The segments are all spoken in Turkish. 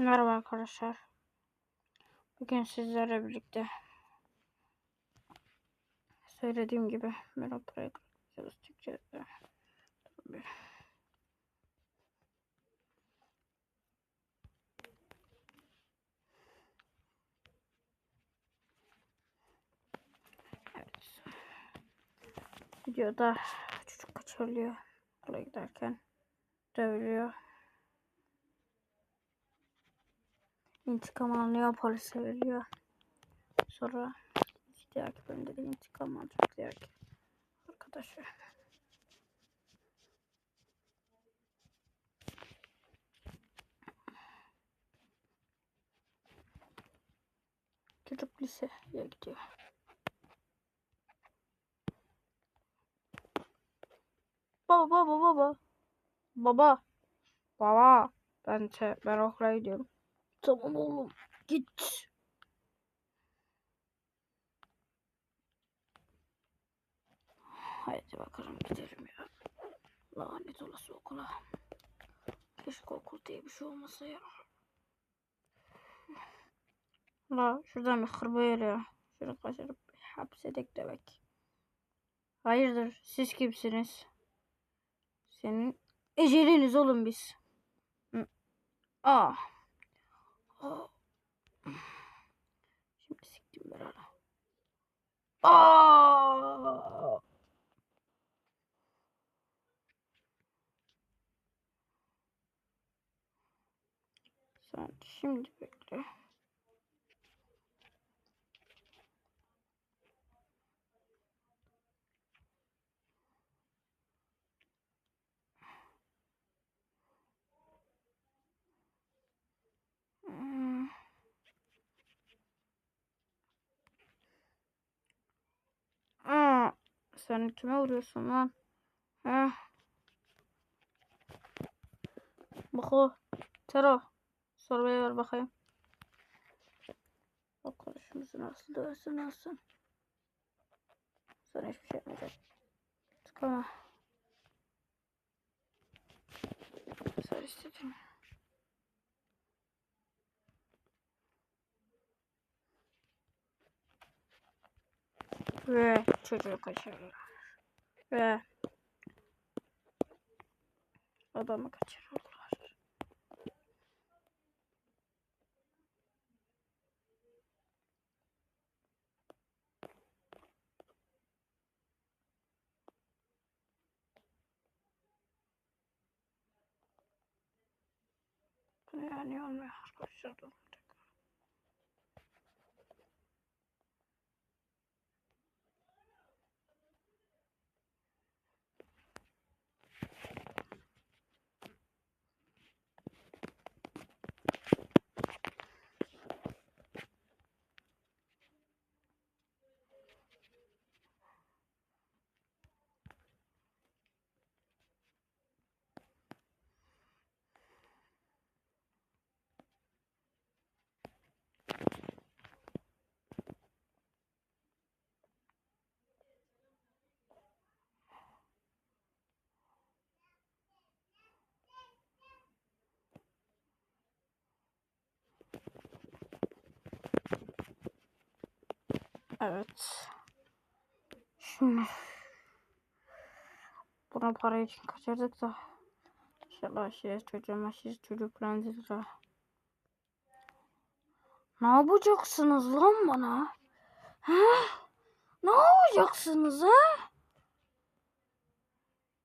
Merhaba arkadaşlar. Bugün sizlerle birlikte söylediğim gibi Mero çalışacağız. Tabii. Evet. Videoda çocuk kaçırılıyor. Okula giderken dövülüyor. İntikam alınıyor, polise veriliyor. Sonra diğer bölümde de intikam alacak diğer arkadaşı. Çocuk liseye gidiyor. Baba baba baba. Baba. Baba. Ben, te, ben okula gidiyorum. Tamam oğlum. Git. Haydi bakalım gidelim ya. Lanet olası okula. Keşke okul diye bir şey olmasa ya. La şuradan bir hırbayır ya. Şunu kaçırıp hapsedek demek. Hayırdır siz kimsiniz? Senin eceliniz oğlum biz. Aa. Şimdi siktim ben onu. Aa! Sen şimdi bekle. Hmm. Aa, sen kime vuruyorsun lan? Heh. Bak o. Tero. Sorbayı ver bakayım. Bak konuşumuzu nasıl döversin nasıl. Sana hiçbir şey yapmayacak. Tıkama. Sen istedin. Ve çocuğu kaçırırlar. Ve adamı kaçırırlar. Yani olmuyor arkadaşlar. Evet. Şimdi buna para için kaçırdık da inşallah şey çocuğuma çocuk falan dedi de. Ne yapacaksınız lan bana? He? Ne yapacaksınız ha?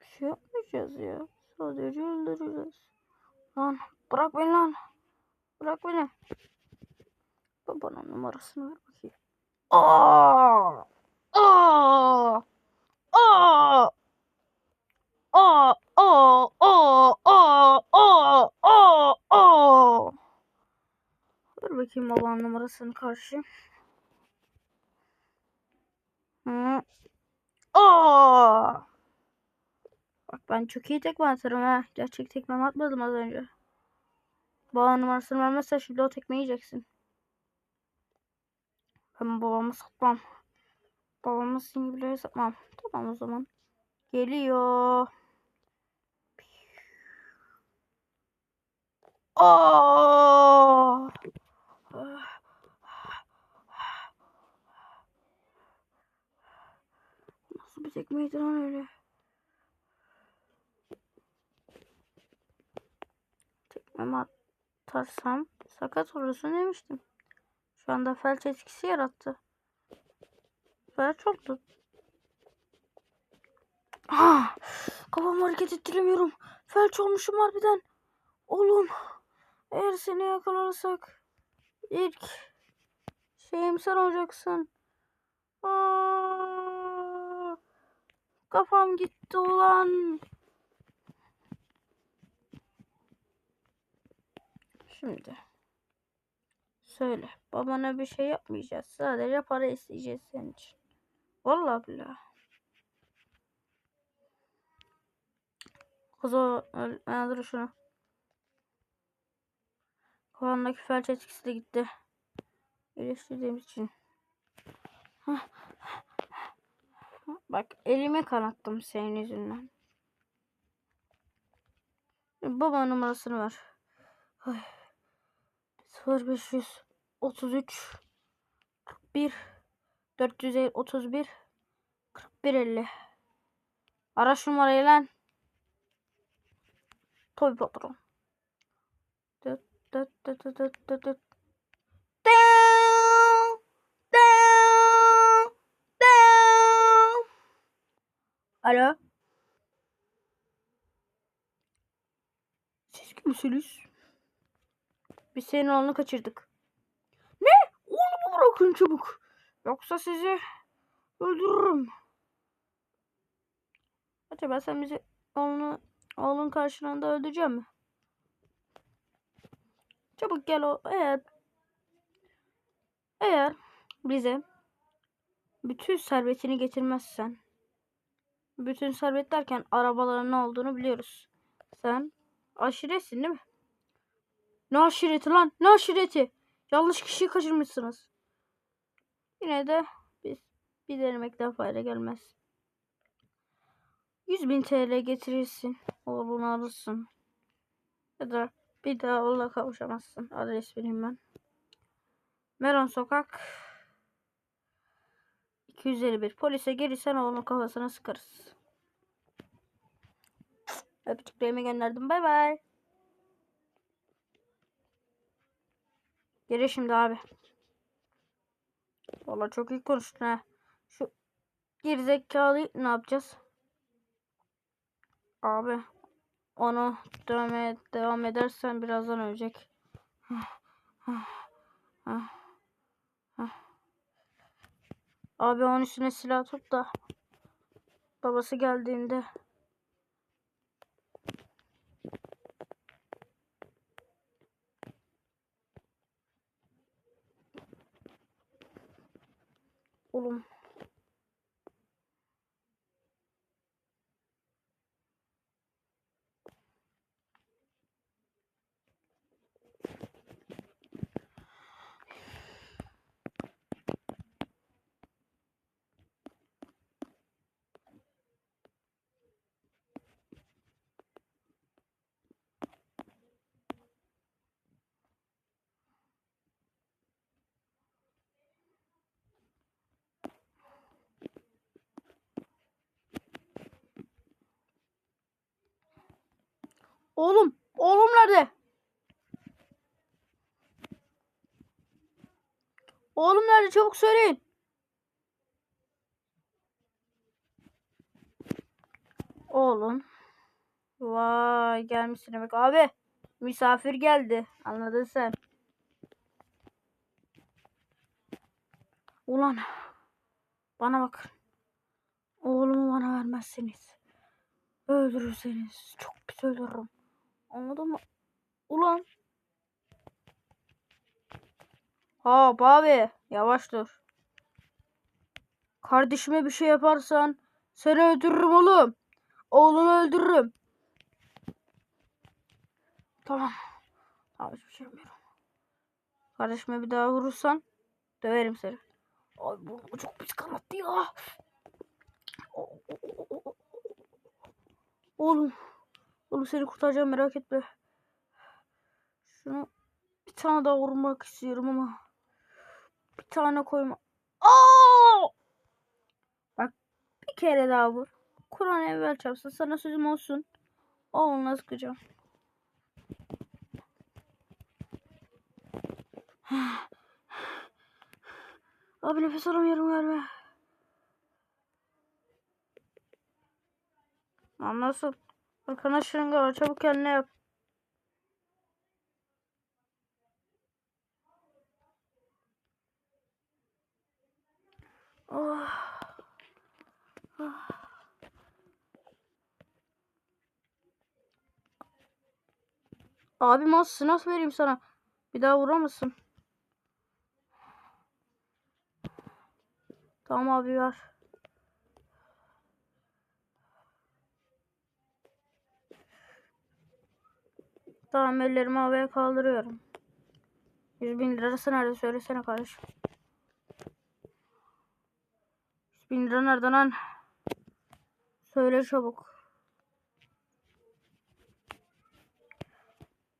Bir şey yapmayacağız ya. Sadece öldüreceğiz. Lan bırak beni lan. Bırak beni. Babanın numarasını ver. Aa! Aa! Aa! Aa! Aa! Aa! Aa! Aa! Aa! Aa! Ver bakayım babanın numarasını karşı. Hı. Aa! Bak ben çok iyi tekme atarım ha. Gerçek tekme atmadım az önce. Babanın numarasını vermezsen şimdi o tekme yiyeceksin. Ben babamı satmam. Babamı sizin satmam. Tamam o zaman. Geliyor. Aa! Nasıl bir tekmeydi lan öyle? Tekmemi atarsam sakat olursun demiştim. Şu anda felç etkisi yarattı. Felç oldu. Ah, kafamı hareket ettiremiyorum. Felç olmuşum harbiden. Oğlum eğer seni yakalarsak ilk şeyim sen olacaksın. Aa, kafam gitti ulan. Şimdi söyle babana bir şey yapmayacağız. Sadece para isteyeceğiz senin için. Vallahi billahi. Kız o öl- öldür şunu. Kafamdaki felç etkisi de gitti. İyileştirdiğimiz için. Bak elimi kanattım senin yüzünden. Baba numarasını ver. 0533 41 431 4150 Araç numarayı lan. Toy patron. Dıt dıt dıt dıt dıt dıt dıt. Alo. Siz kimsiniz? Biz senin oğlunu kaçırdık. Ne? Oğlumu bırakın çabuk. Yoksa sizi öldürürüm. Acaba sen bizi oğlunu oğlun karşılığında öldürecek mi? Çabuk gel o eğer eğer bize bütün servetini getirmezsen bütün servet derken arabaların ne olduğunu biliyoruz. Sen aşiretsin değil mi? Ne aşireti lan? Ne aşireti? Yanlış kişiyi kaçırmışsınız. Yine de biz bir denemekten fayda gelmez. 100 bin TL getirirsin. Oğlunu alırsın. Ya da bir daha oğluna kavuşamazsın. Adres vereyim ben. Meron Sokak 251. Polise gelirsen oğlunun kafasına sıkarız. Öpücüklerimi gönderdim. Bay bay. Geri şimdi abi. Valla çok iyi konuştun ha. Şu gerizekalıyı ne yapacağız? Abi onu dövmeye devam edersen birazdan ölecek. Abi onun üstüne silah tut da babası geldiğinde Oğlum. Oğlum. Oğlum nerede? Oğlum nerede? Çabuk söyleyin. Oğlum. Vay gelmişsin demek. Abi misafir geldi. Anladın sen. Ulan. Bana bakın. Oğlumu bana vermezseniz. Öldürürseniz çok pis öldürürüm. Anladın mı? Ulan. Hop abi. Yavaş dur. Kardeşime bir şey yaparsan seni öldürürüm oğlum. Oğlunu öldürürüm. Tamam. Tamam hiçbir şey yapmıyorum. Kardeşime bir daha vurursan döverim seni. Ay bu çok pis kanattı ya. Oğlum. Oğlum seni kurtaracağım merak etme. Şunu bir tane daha vurmak istiyorum ama bir tane koyma. Aa! Bak bir kere daha vur. Kur'an evvel çarpsın. Sana sözüm olsun. Oğluna sıkacağım. Abi nefes alamıyorum galiba. Lan nasıl? Arkana şırınga var. Çabuk kendine yap. Oh. Ah. Abi nasıl nasıl vereyim sana? Bir daha vuramazsın. Tamam abi ver. Tamam ellerimi havaya kaldırıyorum. 100 bin lirası nerede söylesene kardeşim. 100 bin lira nerede lan? Söyle çabuk.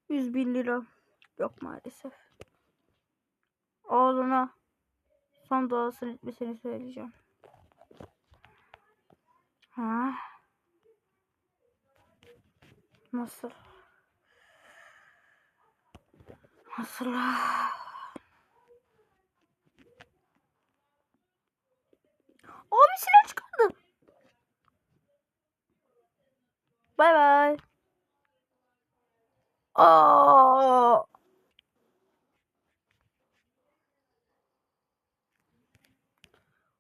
100 bin lira. Yok maalesef. Oğluna son duasını etmesini söyleyeceğim. Ha? Nasıl? Nasıl? Abi silah çıkardı. Bay bay. Aa!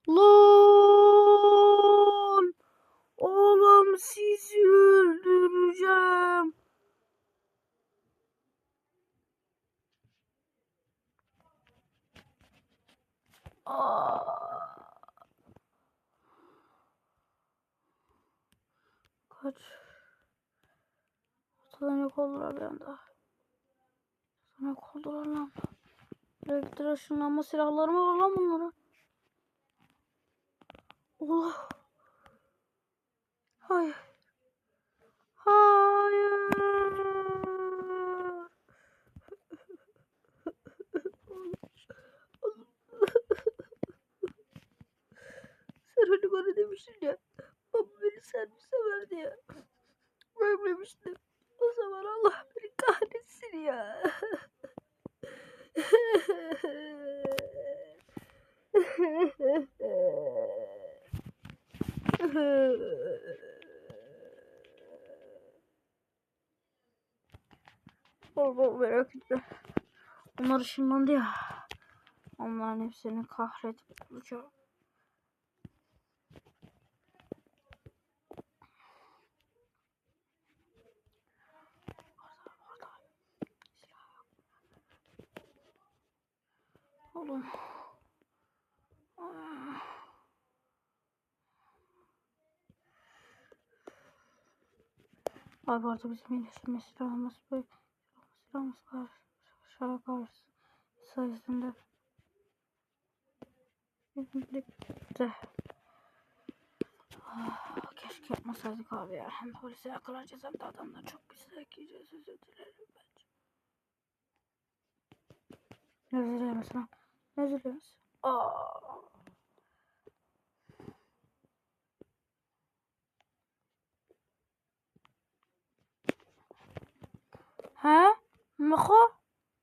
Lan! Oğlum sizi öldüreceğim. Aa! Kaç. Ortadan yok oldular bir anda. Ortadan yok oldular lan. Elektrik ışınlanma silahları mı var lan bunların? Allah. Hayır. Hayır. Sen hani bana demiştin ya. Baba beni servis sever diye. Vermemiştim. O zaman Allah beni kahretsin ya. Bol bol merak etme. Onlar ışınlandı ya. Onların hepsini kahretip bulacağım. Oğlum. Ah. Abi orada bizim iyileştirme silahımız böyle silahımız var. Aşağı karşı sayesinde birlikte ah, keşke yapmasaydık abi ya. Hem polise yakalanacağız hem de adamlar çok pis yiyeceğiz. Özür dilerim bence. Özür dilemesin lan? Ne? Aa. He? Miko?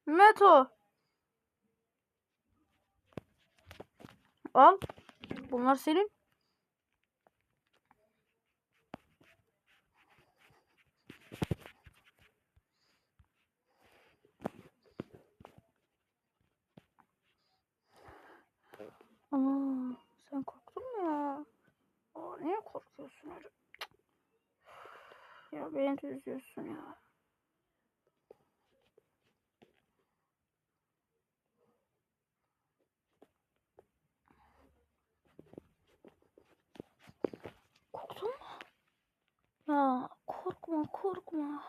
Meto. Al. Bunlar senin. Aa, sen korktun mu ya? Aa, niye korkuyorsun öyle? Ya beni de üzüyorsun ya. Korktun mu? Ya korkma korkma.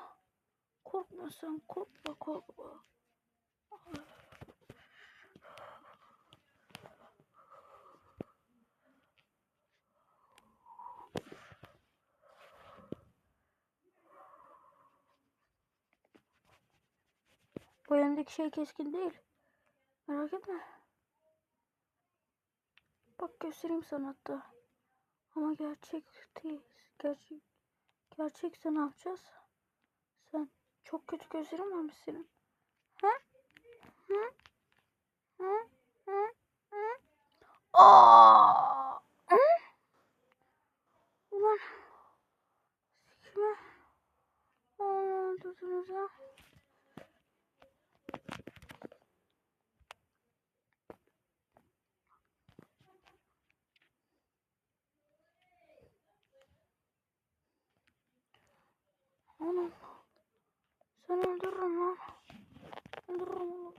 Korkma sen korkma korkma. Bu elindeki şey keskin değil. Merak etme. Bak göstereyim sana hatta. Ama gerçek değil. Gerçek, gerçekse ne yapacağız? Sen çok kötü gözlerin varmış senin. Hı? Hı? Hı? Hı? Hı? Aa! Hı? Ulan kime öldürdünüz ha? Oğlum sen öldürürüm lan. Öldürürüm.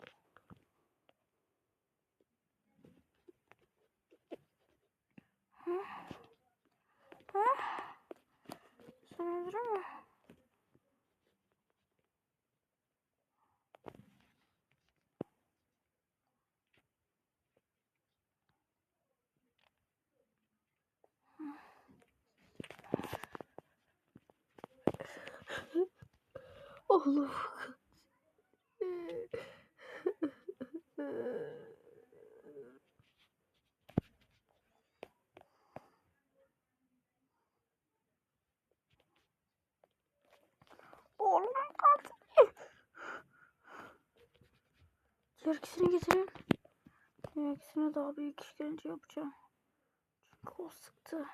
Hı? Hı? Sen öldürür mü? Oğlum. Oğlum kaldı. Diğer ikisini getirin. Diğer ikisine daha büyük işkence yapacağım. Çünkü o sıktı.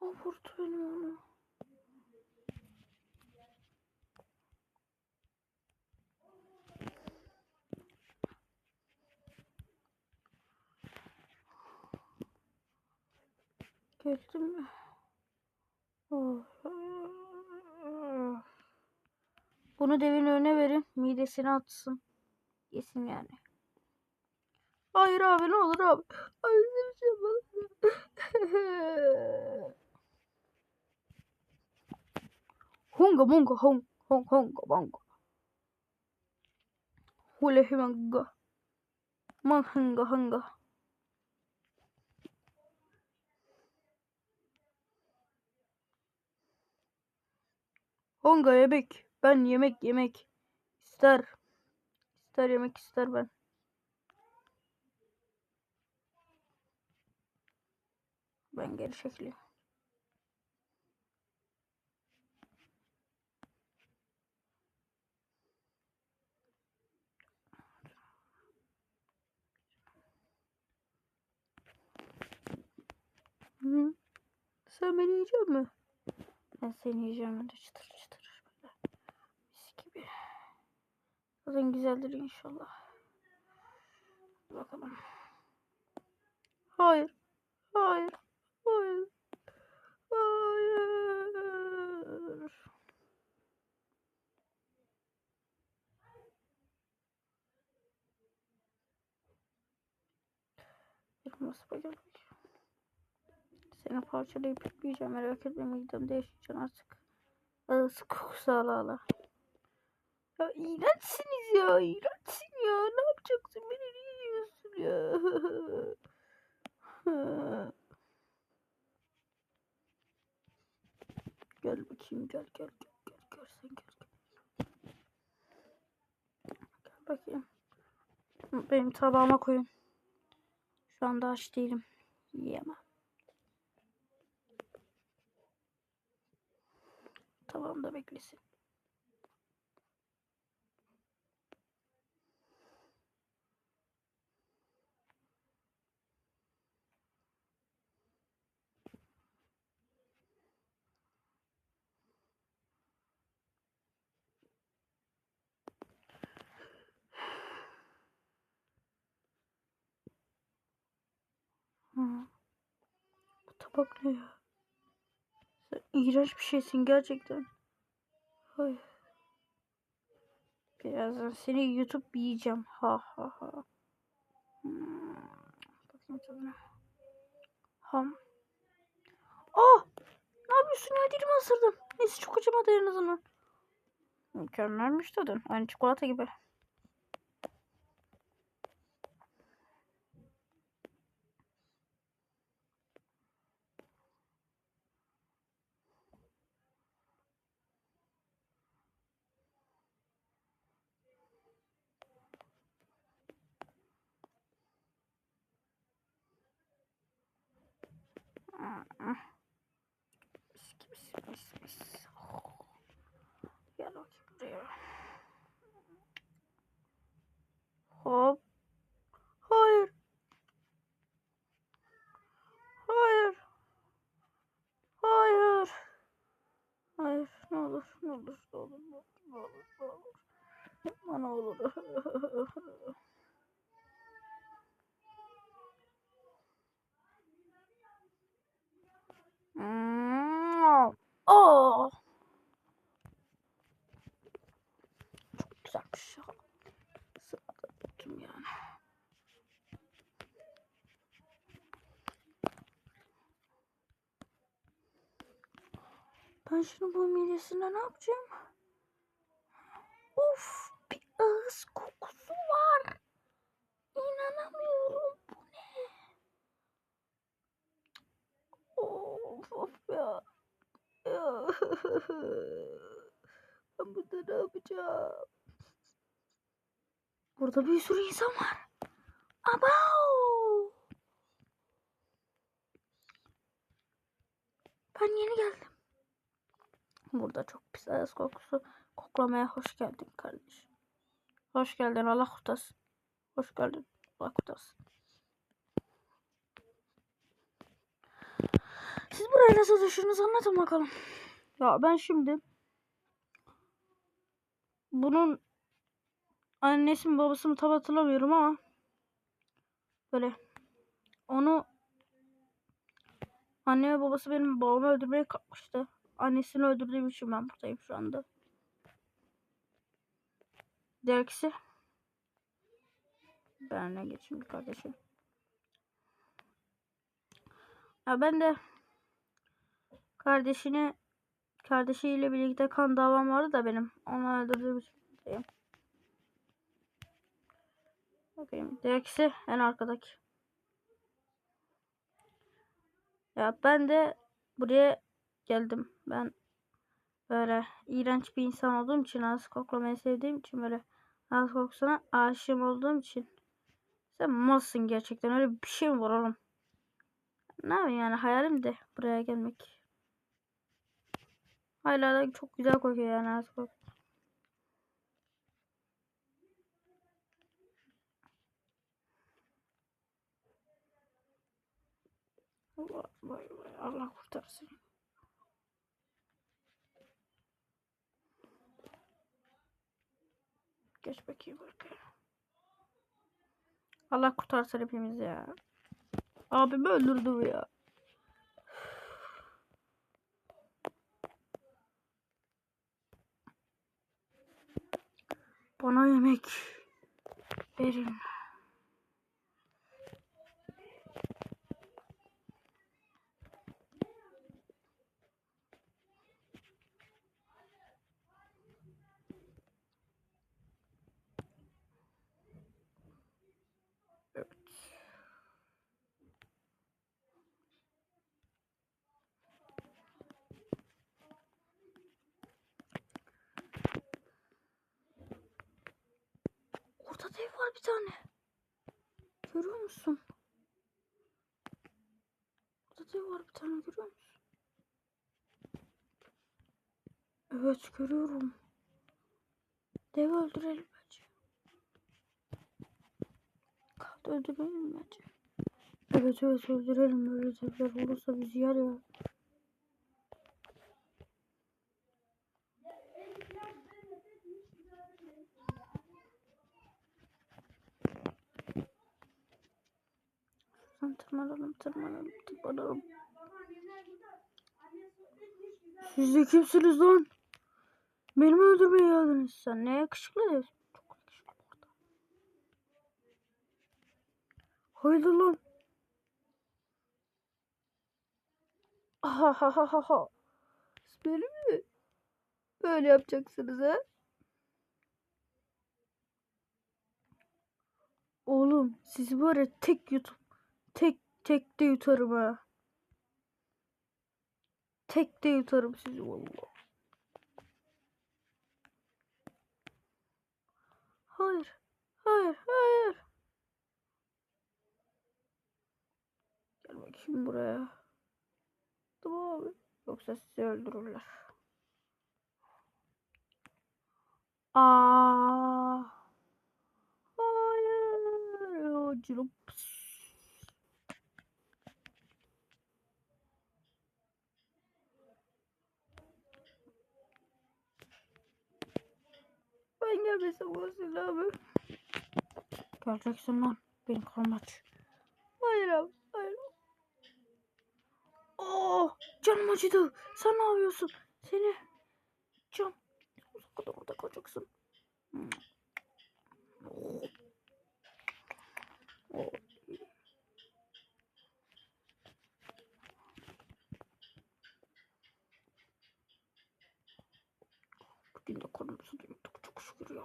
O vurdu benim onu. Oh. Bunu devin önüne verin. Midesine atsın. Yesin yani. Hayır abi ne olur abi. Hayır bir şey yapalım. Hunga munga hung hung hunga bunga. Hule himanga. Mahanga hanga. Honga yemek. Ben yemek yemek. İster. İster yemek ister ben. Ben geri çekiliyorum. Hı. Sen beni yiyecek mi? Ben seni yiyeceğim öyle çıtır çıtır böyle. Mis gibi. Zaten güzeldir inşallah. Bakalım. Hayır. Hayır. Hayır. Hayır. Elmas bakalım. Seni parçalayıp yiyeceğim merak etme midemde yaşayacaksın artık. Arası kokusu ala ala. Ya iğrençsiniz ya iğrençsin ya ne yapacaksın beni niye yiyorsun ya. gel bakayım gel gel gel gel gel sen gel. Gel bakayım. Benim tabağıma koyun. Şu anda aç değilim. Yiyemem. Tabağımda beklesin. Tabak ne ya? Sen iğrenç bir şeysin gerçekten. Ay. Birazdan seni YouTube yiyeceğim. Ha ha ha. Hmm. Bakayım tadına. Ham. Oh! Ne yapıyorsun ya? Dilimi ısırdım. Neyse çok acımadı en azından. Mükemmelmiş tadın. Aynı çikolata gibi. Ne olur. Ne olur. Ne olur. Ne olur. Ne olur. Yapma ne olur. Hmm. Oh. Çok güzelmiş ya. Sırada tuttum yani. Ben şimdi bu midesinde ne yapacağım? Of bir ağız kokusu var. İnanamıyorum. Bu ne? Of of ya. Ya. Ben burada ne yapacağım? Burada bir sürü insan var. Abao. Ben yeni geldim. Burada çok pis ağız kokusu. Koklamaya hoş geldin kardeşim. Hoş geldin Allah kurtarsın. Hoş geldin Allah kurtarsın. Siz buraya nasıl düştünüz anlatın bakalım. Ya ben şimdi bunun annesi mi babası mı tam hatırlamıyorum ama böyle onu anne ve babası benim babamı öldürmeye kalkmıştı. Annesini öldürdüğüm için ben buradayım şu anda. Diğerkisi ben ne geçeyim kardeşim. Ya ben de kardeşini kardeşiyle birlikte kan davam vardı da benim. Onu öldürdüğüm için buradayım. Bakayım. Diğerkisi en arkadaki. Ya ben de buraya geldim. Ben böyle iğrenç bir insan olduğum için ağız koklamayı sevdiğim için böyle ağız kokusuna aşığım olduğum için sen malsın gerçekten öyle bir şey mi var oğlum? Ne yapayım yani hayalim de buraya gelmek. Hala da çok güzel kokuyor yani ağız kokusu. Allah, Allah kurtarsın. Geç bakayım arkaya. Allah kurtarsın hepimizi ya. Abimi öldürdü ya. Bana yemek verin. Evet. Orada dev var bir tane. Görüyor musun? Orada dev var bir tane görüyor musun? Evet görüyorum. Devi öldürelim bence. Kaldı öldürelim bence. Evet evet öldürelim öyle devler olursa bizi yer. Siz de kimsiniz lan? Beni mi öldürmeye geldiniz sen? Ne yakışıklı diyorsun? Çok yakışıklı orada. Haydi lan. Ha ha ha ha ha. Beni mi? Böyle yapacaksınız ha? Oğlum sizi var ya tek yutup tek tek de yutarım ha. Tek de yutarım sizi valla. Hayır. Hayır. Hayır. Gel bakayım buraya. Tamam abi. Yoksa sizi öldürürler. Aa. Hayır. Cırıps. Gelmesem olsun abi. Geleceksin lan. Beni kalmaç. Hayır abi. Hayır. Oh, canım acıdı. Sen ne yapıyorsun? Seni can. Kadar orada kalacaksın. Oh. Oh. Bugün de karnımızı doyurduk çok şükür ya.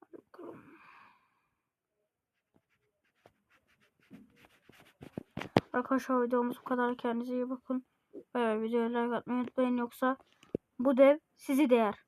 Hadi bakalım. Arkadaşlar videomuz bu kadar. Kendinize iyi bakın. Ve videoya like atmayı unutmayın yoksa bu dev sizi değer.